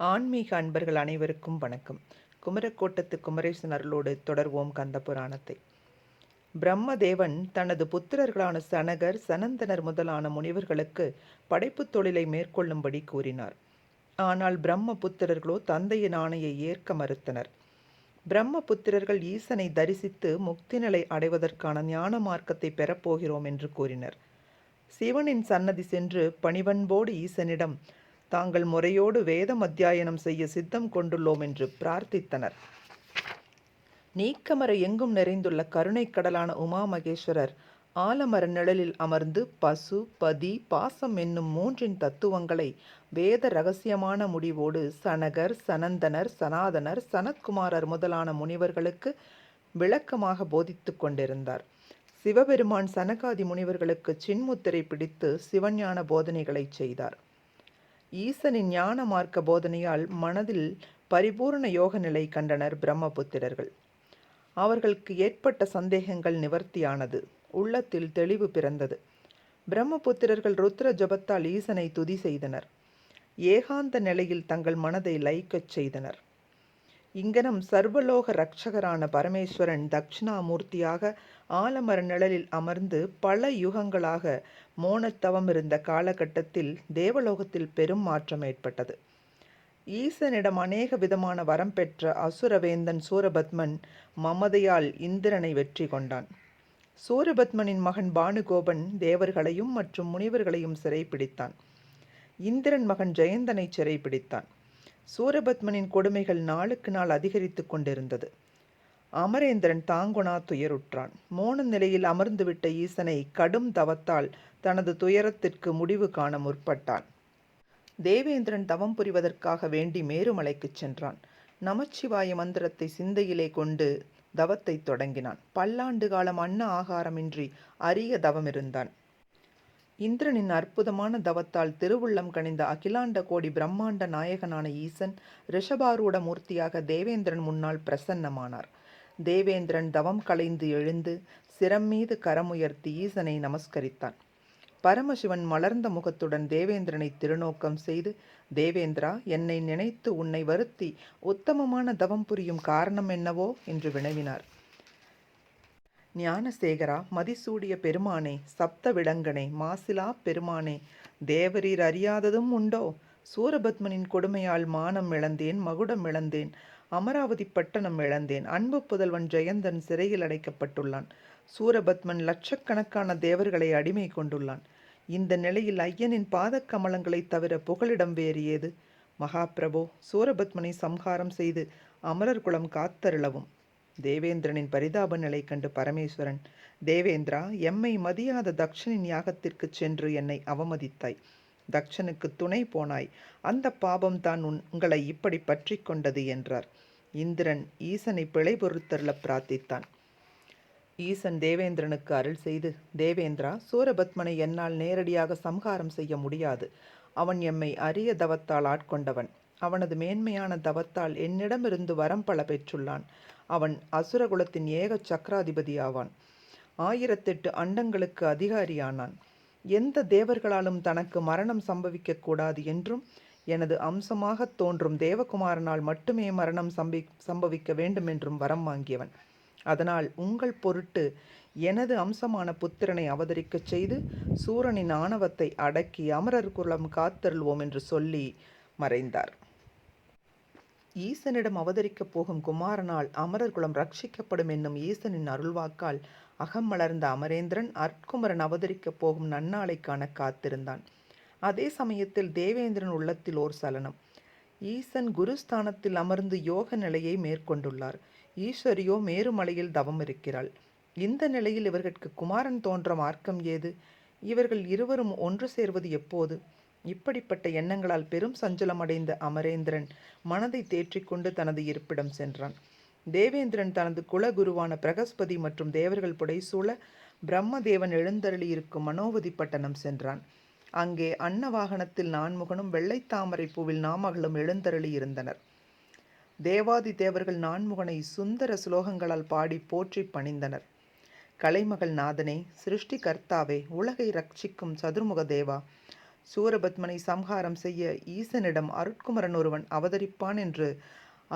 ஆன்மீக அன்பர்கள் அனைவருக்கும் வணக்கம். குமரக்கோட்டத்து குமரேசன் அருளோடு தொடர்வோம் கந்த புராணத்தை பிரம்மதேவன் தனது புத்திரர்களான சனகர் சனந்தனர் முதலான முனிவர்களுக்கு படைப்புத் தொழிலை மேற்கொள்ளும்படி கூறினார். ஆனால் பிரம்ம புத்திரர்களோ தந்தையின் ஆணையை ஏற்க மறுத்தனர். பிரம்ம புத்திரர்கள் ஈசனை தரிசித்து முக்தி நிலை அடைவதற்கான ஞான மார்க்கத்தை பெறப்போகிறோம் என்று கூறினர். சிவனின் சன்னதி சென்று பணிவன்போடு ஈசனிடம் தாங்கள் முறையோடு வேதம் அத்தியாயனம் செய்ய சித்தம் கொண்டுள்ளோம் என்று பிரார்த்தித்தனர். நீக்கமர எங்கும் நிறைந்துள்ள கருணை கடலான உமா மகேஸ்வரர் ஆலமர நிழலில் அமர்ந்து பசு பதி பாசம் என்னும் மூன்றின் தத்துவங்களை வேத ரகசியமான முடிவோடு சனகர் சனந்தனர் சனாதனர் சனத்குமாரர் முதலான முனிவர்களுக்கு விளக்கமாக போதித்து கொண்டிருந்தார். சிவபெருமான் சனகாதி முனிவர்களுக்கு சின்முத்திரை பிடித்து சிவஞான போதனைகளை செய்தார். ஈசனின் ஞான மார்க்க போதனையால் மனதில் பரிபூர்ண யோக நிலை கண்டனர் பிரம்மபுத்திரர்கள். அவர்களுக்கு ஏற்பட்ட சந்தேகங்கள் நிவர்த்தியானது. உள்ளத்தில் தெளிவு பிறந்தது. பிரம்மபுத்திரர்கள் ருத்ர ஜபத்தால் ஈசனை துதி செய்தனர். ஏகாந்த நிலையில் தங்கள் மனதை லயிக்கச் செய்தனர். இங்கனம் சர்வலோக ரட்சகரான பரமேஸ்வரன் தட்சிணாமூர்த்தியாக ஆலமர நிழலில் அமர்ந்து பல யுகங்களாக மோனத்தவம் இருந்த காலகட்டத்தில் தேவலோகத்தில் பெரும் மாற்றம் ஏற்பட்டது. ஈசனிடம் அநேக விதமான வரம் பெற்ற அசுரவேந்தன் சூரபத்மன் மமதையால் இந்திரனை வெற்றி கொண்டான். சூரபத்மனின் மகன் பானுகோபன் தேவர்களையும் மற்றும் முனிவர்களையும் சிறைப்பிடித்தான். இந்திரன் மகன் ஜெயந்தனை சிறைப்பிடித்தான். சூரபத்மனின் கொடுமைகள் நாளுக்கு நாள் அதிகரித்து கொண்டிருந்தது. அமரேந்திரன் தாங்குணா துயருற்றான். மோன நிலையில் அமர்ந்துவிட்ட ஈசனை கடும் தவத்தால் தனது துயரத்திற்கு முடிவு காண முற்பட்டான். தேவேந்திரன் தவம் புரிவதற்காக வேண்டி மேருமலைக்குச் சென்றான். நமச்சிவாய மந்திரத்தை சிந்தையிலே கொண்டு தவத்தை தொடங்கினான். பல்லாண்டு காலம் அன்ன ஆகாரமின்றி அரிய தவம் இருந்தான் இந்திரனின் அற்புதமான தவத்தால் திருவுள்ளம் கணிந்த அகிலாண்ட கோடி பிரம்மாண்ட நாயகனான ஈசன் ரிஷபாரூட மூர்த்தியாக தேவேந்திரன் முன்னால் பிரசன்னமானார். தேவேந்திரன் தவம் கலைந்து எழுந்து சிரம் மீது கரமுயர்த்தி ஈசனை நமஸ்கரித்தான். பரமசிவன் மலர்ந்த முகத்துடன் தேவேந்திரனை திருநோக்கம் செய்து தேவேந்திரா என்னை நினைத்து உன்னை வருத்தி உத்தமமான தவம் புரியும் காரணம் என்னவோ? என்று வினவினார். ஞானசேகரா மதிசூடிய பெருமானே சப்த விலங்கனே மாசிலா பெருமானே தேவரீர் அறியாததும் உண்டோ? சூரபத்மனின் கொடுமையால் மானம் இழந்தேன் மகுடம் இழந்தேன் அமராவதி பட்டணம் இழந்தேன் அன்பு புதல்வன் ஜெயந்தன் சிறையில் அடைக்கப்பட்டுள்ளான். சூரபத்மன் லட்சக்கணக்கான தேவர்களை அடிமை கொண்டுள்ளான். இந்த நிலையில் ஐயனின் பாதக்கமலங்களைத் தவிர புகலிடம் வேறு ஏது? மகாபிரபோ சூரபத்மனை சம்ஹாரம் செய்து அமரர் குலம் காத்தருளவும். தேவேந்திரனின் பரிதாப நிலை கண்டு பரமேஸ்வரன் தேவேந்திரா எம்மை மதியாத தக்ஷனின் யாகத்திற்கு சென்று என்னை அவமதித்தாய். தக்ஷனுக்கு துணை போனாய். அந்த பாபம் தான் உங்களை இப்படி பற்றி கொண்டது என்றார். இந்திரன் ஈசனை பிழை பொறுத்தருள பிரார்த்தித்தான். ஈசன் தேவேந்திரனுக்கு அருள் செய்து தேவேந்திரா சூரபத்மனை என்னால் நேரடியாக சம்ஹாரம் செய்ய முடியாது. அவன் எம்மை அரிய தவத்தால் ஆட்கொண்டவன். அவனது மேன்மையான தவத்தால் என்னிடமிருந்து வரம் பல பெற்றுள்ளான். அவன் அசுரகுலத்தின் ஏக சக்கராதிபதி ஆவான் ஆயிரத்தெட்டு அண்டங்களுக்கு அதிகாரியானான். எந்த தேவர்களாலும் தனக்கு மரணம் சம்பவிக்கக்கூடாது என்றும் எனது அம்சமாக தோன்றும் தேவகுமாரனால் மட்டுமே மரணம் சம்பி சம்பவிக்க வேண்டும் என்றும் வரம் வாங்கியவன். அதனால் உங்கள் பொருட்டு எனது அம்சமான புத்திரனை அவதரிக்கச் செய்து சூரனின் ஆணவத்தை அடக்கி அமரர் குலம் காத்தருள்வோம் என்று சொல்லி மறைந்தார். ஈசனிடம் அவதரிக்கப் போகும் குமாரனால் அமரர் குலம் ரட்சிக்கப்படும் என்னும் ஈசனின் அருள்வாக்கால் அகம் மலர்ந்த அமரேந்திரன் அற்குமரன் அவதரிக்கப் போகும் நன்னாளை காண காத்திருந்தான். அதே சமயத்தில் தேவேந்திரன் உள்ளத்தில் ஓர் சலனம். ஈசன் குருஸ்தானத்தில் அமர்ந்து யோக நிலையை மேற்கொண்டுள்ளார். ஈஸ்வரியோ மேருமலையில் தவம் இருக்கிறாள் இந்த நிலையில் இவர்களுக்கு குமாரன் தோன்ற மார்க்கம் ஏது? இவர்கள் இருவரும் ஒன்று சேர்வது எப்போது? இப்படிப்பட்ட எண்ணங்களால் பெரும் சஞ்சலமடைந்த அமரேந்திரன் மனதை தேற்றிக்கொண்டு தனது இருப்பிடம் சென்றான். தேவேந்திரன் தனது குலகுருவான பிரகஸ்பதி மற்றும் தேவர்கள் புடைசூழ பிரம்மதேவன் எழுந்தருளி இருக்கும் மனோவதி பட்டணம் சென்றான். அங்கே அன்ன வாகனத்தில் நான்முகனும் வெள்ளைத்தாமரை பூவில் நாமகளும் எழுந்தருளி இருந்தனர் தேவாதி தேவர்கள் நான்முகனை சுந்தர சுலோகங்களால் பாடி போற்றி பணிந்தனர். கலைமகள் நாதனே சிருஷ்டி கர்த்தாவே உலகை ரட்சிக்கும் சதுர்முக தேவா சூரபத்மனை சம்ஹாரம் செய்ய ஈசனிடம் அருட்குமரன் ஒருவன் அவதரிப்பான் என்று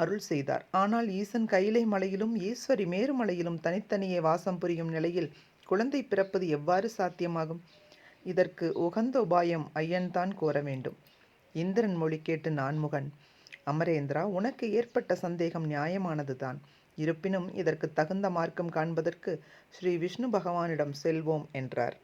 அருள் செய்தார். ஆனால் ஈசன் கைலை மலையிலும் ஈஸ்வரி மேருமலையிலும் தனித்தனியே வாசம் புரியும் நிலையில் குழந்தை பிறப்பது எவ்வாறு சாத்தியமாகும்? இதற்கு உகந்த உபாயம் ஐயன்தான் கோர வேண்டும். இந்திரன் மொழி கேட்டு நான்முகன் அமரேந்திரா உனக்கு ஏற்பட்ட சந்தேகம் நியாயமானதுதான். இருப்பினும் இதற்கு தகுந்த மார்க்கம் காண்பதற்கு ஸ்ரீ விஷ்ணு பகவானிடம் செல்வோம் என்றார்.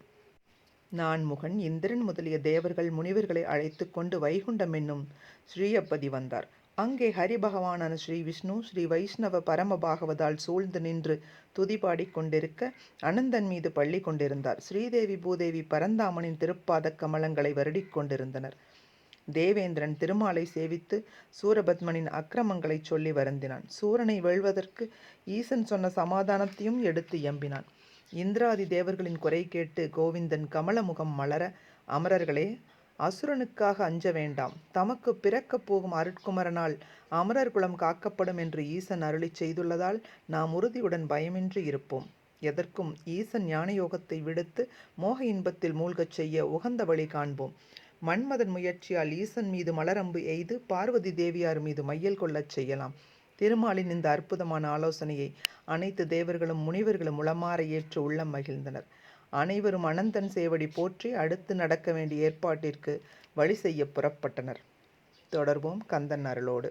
நான்முகன் இந்திரன் முதலிய தேவர்கள் முனிவர்களை அழைத்து கொண்டு வைகுண்டம் என்னும் ஸ்ரீயப்பதி வந்தார். அங்கே ஹரிபகவானான ஸ்ரீ விஷ்ணு ஸ்ரீ வைஷ்ணவ பரம பாகவதால் சூழ்ந்து நின்று துதிபாடி கொண்டிருக்க அனந்தன் மீது பள்ளி கொண்டிருந்தார். ஸ்ரீதேவி பூதேவி பரந்தாமனின் திருப்பாத கமலங்களை வருடிக் கொண்டிருந்தனர். தேவேந்திரன் திருமாலை சேவித்து சூரபத்மனின் அக்கிரமங்களைச் சொல்லி வருந்தினான். சூரனை வெல்வதற்கு ஈசன் சொன்ன சமாதானத்தையும் எடுத்து எம்பினான். இந்திராதி தேவர்களின் குறை கேட்டு கோவிந்தன் கமலமுகம் மலர அமரர்களே அசுரனுக்காக அஞ்ச வேண்டாம். தமக்கு பிறக்கப் போகும் அருட்குமரனால் அமரர் குலம் காக்கப்படும் என்று ஈசன் அருளி செய்துள்ளதால் நாம் உறுதியுடன் பயமின்றி இருப்போம். எதற்கும் ஈசன் ஞான யோகத்தை விடுத்து மோக இன்பத்தில் மூழ்கச் செய்ய உகந்த வழி காண்போம். மன்மதன் முயற்சியால் ஈசன் மீது மலரம்பு எய்து பார்வதி தேவியார் மீது மையல் கொள்ளச் செய்யலாம். திருமாலின் இந்த அற்புதமான ஆலோசனையை அனைத்து தேவர்களும் முனிவர்களும் உளமாற ஏற்று உள்ளம் மகிழ்ந்தனர். அனைவரும் அனந்தன் சேவடி போற்றி அடுத்து நடக்க வேண்டிய ஏற்பாட்டிற்கு வழி செய்ய புறப்பட்டனர். தொடர்வோம் கந்தன் அருளோடு.